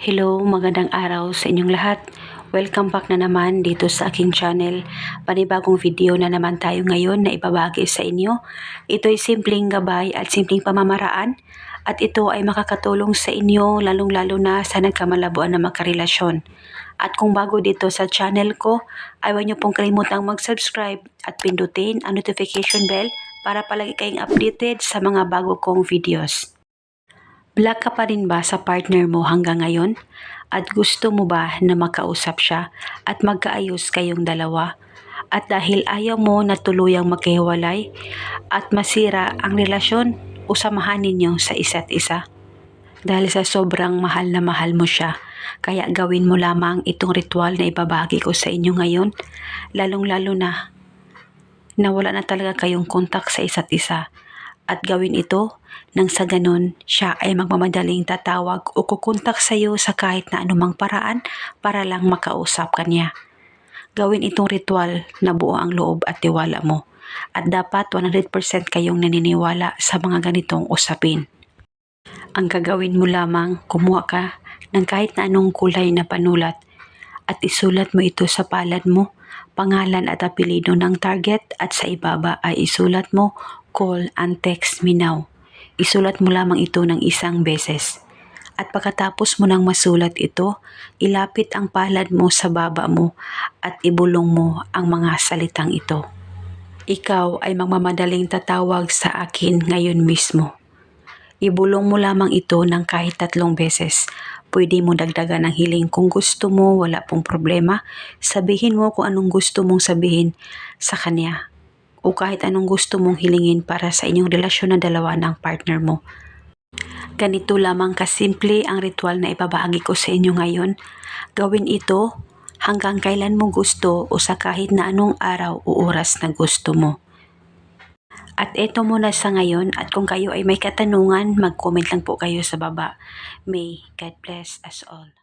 Hello, magandang araw sa inyong lahat. Welcome back na naman dito sa aking channel. Panibagong video na naman tayo ngayon na ibabagi sa inyo. Ito ay simpleng gabay at simpleng pamamaraan at ito ay makakatulong sa inyo lalong-lalo na sa nagkamalabuan na magkarelasyon. At kung bago dito sa channel ko, ay huwag niyo pong kalimutang mag-subscribe at pindutin ang notification bell para palagi kayong updated sa mga bago kong videos. Black ka pa rin ba sa partner mo hanggang ngayon? At gusto mo ba na makausap siya at magkaayos kayong dalawa? At dahil ayaw mo na tuluyang magkahiwalay at masira ang relasyon, usamahan ninyo sa isa't isa. Dahil sa sobrang mahal na mahal mo siya, kaya gawin mo lamang itong ritual na ibabagi ko sa inyo ngayon, lalong-lalo na na wala na talaga kayong kontak sa isa't isa. At gawin ito nang sa ganun siya ay magmamadaling tatawag o kukontak sa iyo sa kahit na anumang paraan para lang makausap ka niya. Gawin itong ritual na buo ang loob at tiwala mo. At dapat 100% kayong naniniwala sa mga ganitong usapin. Ang gagawin mo lamang, kumuha ka ng kahit na anong kulay na panulat at isulat mo ito sa palad mo, pangalan at apelido ng target at sa ibaba ay isulat mo, call and text me now. Isulat mo lamang ito ng isang beses. At pagkatapos mo nang masulat ito, ilapit ang palad mo sa baba mo at ibulong mo ang mga salitang ito. Ikaw ay magmamadaling tatawag sa akin ngayon mismo. Ibulong mo lamang ito ng kahit tatlong beses. Pwede mo dagdagan ng hiling kung gusto mo, wala pong problema. Sabihin mo kung anong gusto mong sabihin sa kanya. O kahit anong gusto mong hilingin para sa inyong relasyon na dalawa ng partner mo. Ganito lamang kasimple ang ritual na ibabahagi ko sa inyo ngayon. Gawin ito hanggang kailan mo gusto o sa kahit na anong araw o oras na gusto mo. At eto muna sa ngayon at kung kayo ay may katanungan, mag-comment lang po kayo sa baba. May God bless us all.